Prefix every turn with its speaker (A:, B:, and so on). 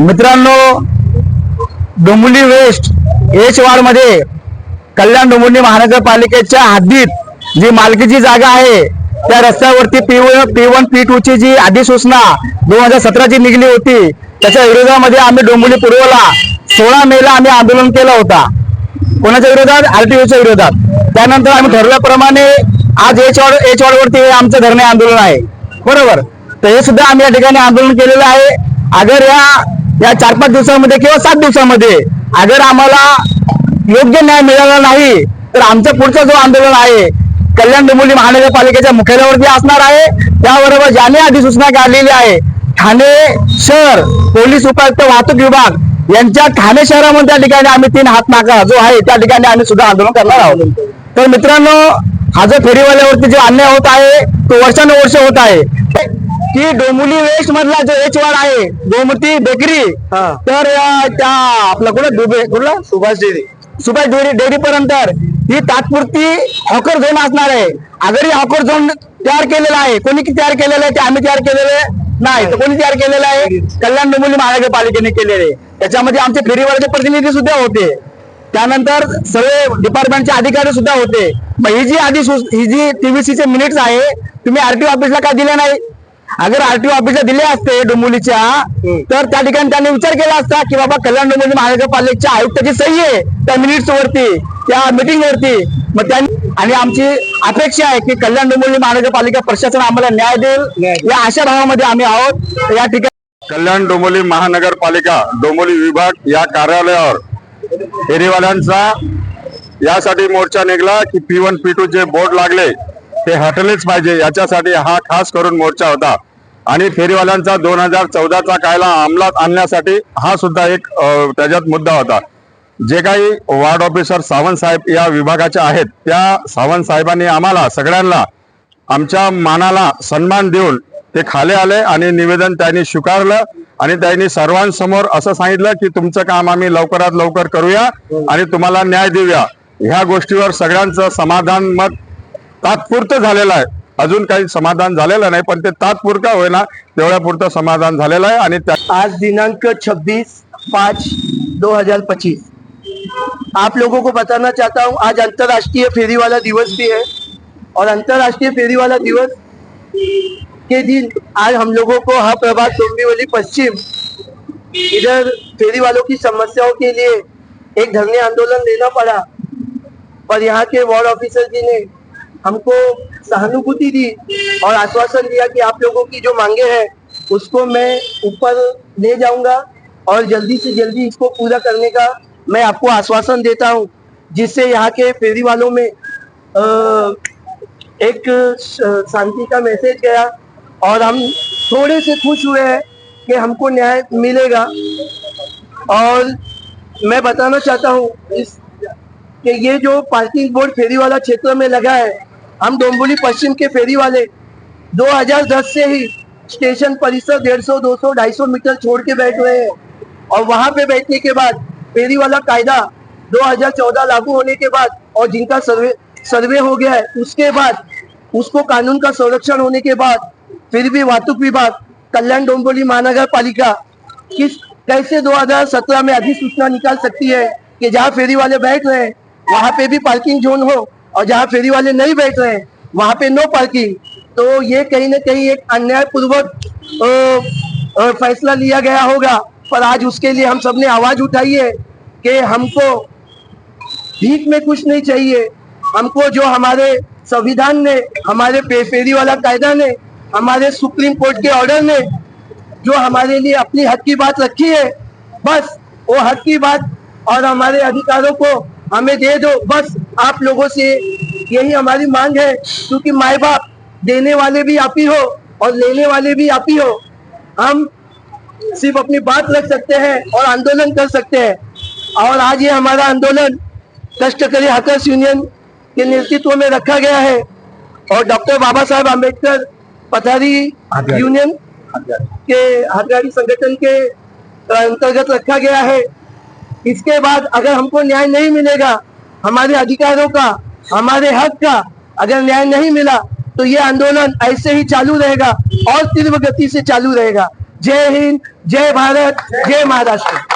A: मित्रांनो Dombivli west H वार्डमध्ये कल्याण डोंबिवली महानगरपालिकेच्या हद्दीत जी मालकीची जागा आहे त्या रस्त्यावरती P one P one P two ची जी अधिसूचना दोन हजार सतराची निघली होती त्याच्या विरोधामध्ये आम्ही डोंबिवली पूर्वला सोळा मेला आम्ही आंदोलन केला होता. कोणाच्या विरोधात? आरटीओच्या विरोधात. त्यानंतर आम्ही ठरल्याप्रमाणे आज एच वार्ड एच वॉर्डवरती हे आमचं धरणे आंदोलन आहे. बरोबर? तर हे सुद्धा आम्ही या ठिकाणी आंदोलन केलेलं आहे. अगर या या चार पाच दिवसामध्ये किंवा सात दिवसामध्ये. अगर आम्हाला योग्य न्याय मिळाला नाही तर आमचं पुढचं जो आंदोलन आहे कल्याण डोंबिवली महानगरपालिकेच्या मुख्यालयावरती असणार आहे. त्याबरोबर ज्याने अधिसूचना काढलेली आहे ठाणे शहर पोलीस उपायुक्त वाहतूक विभाग यांच्या ठाणे शहरामध्ये त्या ठिकाणी आम्ही तीन हात नाका जो आहे त्या ठिकाणी आम्ही सुद्धा आंदोलन करणार आहोत. तर मित्रांनो हा जो फेरीवाल्यावरती जो अन्याय होत आहे तो वर्षानुवर्ष होत आहे. की डोंबिवली वेस्ट मधला जो एच वाड आहे गोमती बेकरी
B: हा.
A: तर अं, त्या आपला कुठला डुबे कुठला?
B: Subhash dairy
A: Subhash dairy dairy पर्यंत ही तात्पुरती हॉकर झोन असणार आहे. अगर ही हॉकर झोन तयार केलेला आहे. कोणी तयार केलेलं आहे ते आम्ही तयार केलेलं नाही. तर कोणी तयार केलेलं आहे कल्याण डोंबिवली महानगरपालिकेने केलेले आहे. त्याच्यामध्ये आमचे फेरीवाल्याचे प्रतिनिधी सुद्धा होते. त्यानंतर सर्व डिपार्टमेंटचे अधिकारी सुद्धा होते. मग ही जी आधी ही जी टीव्हीसी चे मिनिट्स आहे तुम्ही आरटीओ ऑफिसला का दिले नाही? अगर आरटीओ ऑफिसला दिले असते डोंबिवलीच्या तर त्या ठिकाणी त्यांनी विचार केला असता की बाबा कल्याण डोंबिवली महानगरपालिकेच्या आयुक्ताची सही आहे त्या मिनिट्स वरती त्या मीटिंग वरती. मग त्यांनी आणि आमची अपेक्षा आहे की कल्याण डोंबिवली महानगरपालिका प्रशासन आम्हाला न्याय देईल. या आशा भावामध्ये आम्ही आहोत. या ठिकाणी
C: कल्याण डोंबिवली महानगरपालिका डोंबिवली विभाग या कार्यालयावर फेरीवाल्यांचा यासाठी मोर्चा निघला की पी वन पी टू जे बोर्ड लागले ते हटलेच पाहिजे. याच्यासाठी हा खास करून मोर्चा होता. आणि फेरीवाल्यांचा दोन हजार चौदाचा कायदा अंमलात आणण्यासाठी हा सुद्धा एक त्याच्यात मुद्दा होता. जे काही वार्ड ऑफिसर सावंत साहेब या विभागाचे आहेत त्या सावंत साहेबांनी आम्हाला सगळ्यांना आमच्या मानाला सन्मान देऊन ते खाली आले आणि निवेदन त्यांनी स्वीकारलं आणि त्यांनी सर्वांसमोर असं सांगितलं की तुमचं काम आम्ही लवकरात लवकर करूया आणि तुम्हाला न्याय देऊया. ह्या गोष्टीवर सगळ्यांचं समाधान मत तात्पुरतं झालेलं आहे. अजून काही समाधान नाही, पण ते तात्पुरतं होईना समाधान त्या
B: आज दिनांक 26 पाँच 2025 आप लोगों को बताना चाहता हूँ, आज अंतर्राष्ट्रीय फेरी वाला दिवस भी है और अंतर्राष्ट्रीय फेरी वाला दिवस के दिन आज हम लोगों को हा प्रभात डोंबिवली पश्चिम, इधर फेरी वालों की समस्याओं के लिए एक धरने आंदोलन लेना पड़ा। पर यहाँ के वार्ड ऑफिसर जी ने हमको सहानुभूति दी और आश्वासन दिया कि आप लोगों की जो मांगे हैं, उसको मैं ऊपर ले जाऊँगा और जल्दी से जल्दी इसको पूरा करने का मैं आपको आश्वासन देता हूँ, जिससे यहाँ के फेरी वालों में एक शांति का मैसेज गया और हम थोड़े से खुश हुए हैं कि हमको न्याय मिलेगा। और मैं बताना चाहता हूँ, इस, कि ये जो पार्किंग बोर्ड फेरी वाला क्षेत्र में लगा है हम डोंबिवली पश्चिम के फेरी वाले। 2010 से ही स्टेशन परिसर 150, 200, 250 मीटर छोड़ के बैठ रहे हैं। और वहाँ पे बैठने के बाद फेरी वाला कायदा 2014 लागू होने के बाद और जिनका सर्वे सर्वे हो गया है उसके बाद उसको कानून का संरक्षण होने के बाद फिर भी वाहतुक विभाग कल्याण डोंबिवली महानगर पालिका किस कैसे 2017 में अधिसूचना निकाल सकती है कि जहाँ फेरी वाले बैठ रहे हैं वहाँ पे भी पार्किंग जोन हो और जहाँ फेरी वाले नहीं बैठ रहे वहाँ पे नो पार्किंग तो ये कहीं ना कहीं एक अन्यायपूर्वक फैसला लिया गया होगा। पर आज उसके लिए हम सबने आवाज़ उठाई है कि हमको भीख में कुछ नहीं चाहिए। हमको जो हमारे संविधान ने, हमारे पे- फेरी वाला कायदा ने, हमारे सुप्रीम कोर्ट के ऑर्डर ने, जो हमारे लिए अपनी हक की बात रखी है, बस वो हक की बात और हमारे अधिकारों को हमें दे दो, बस। आप लोगों से यही हमारी मांग है क्योंकि माए बाप देने वाले भी आप ही हो और लेने वाले भी आप ही हो। हम सिर्फ़ अपनी बात रख सकते हैं और आंदोलन कर सकते हैं। और आज ये हमारा आंदोलन कष्टकरी हकर्स यूनियन के नेतृत्व में रखा गया है और डॉक्टर बाबा साहेब आम्बेडकर पथारी यूनियन के हथियारी संगठन के अंतर्गत रखा गया है। इसके बाद अगर हमको न्याय नहीं मिलेगा हमारे अधिकारों का, हमारे हक का अगर न्याय नहीं मिला तो ये आंदोलन ऐसे ही चालू रहेगा और तीव्र गति से चालू रहेगा। जय हिंद, जय भारत, जय महाराष्ट्र।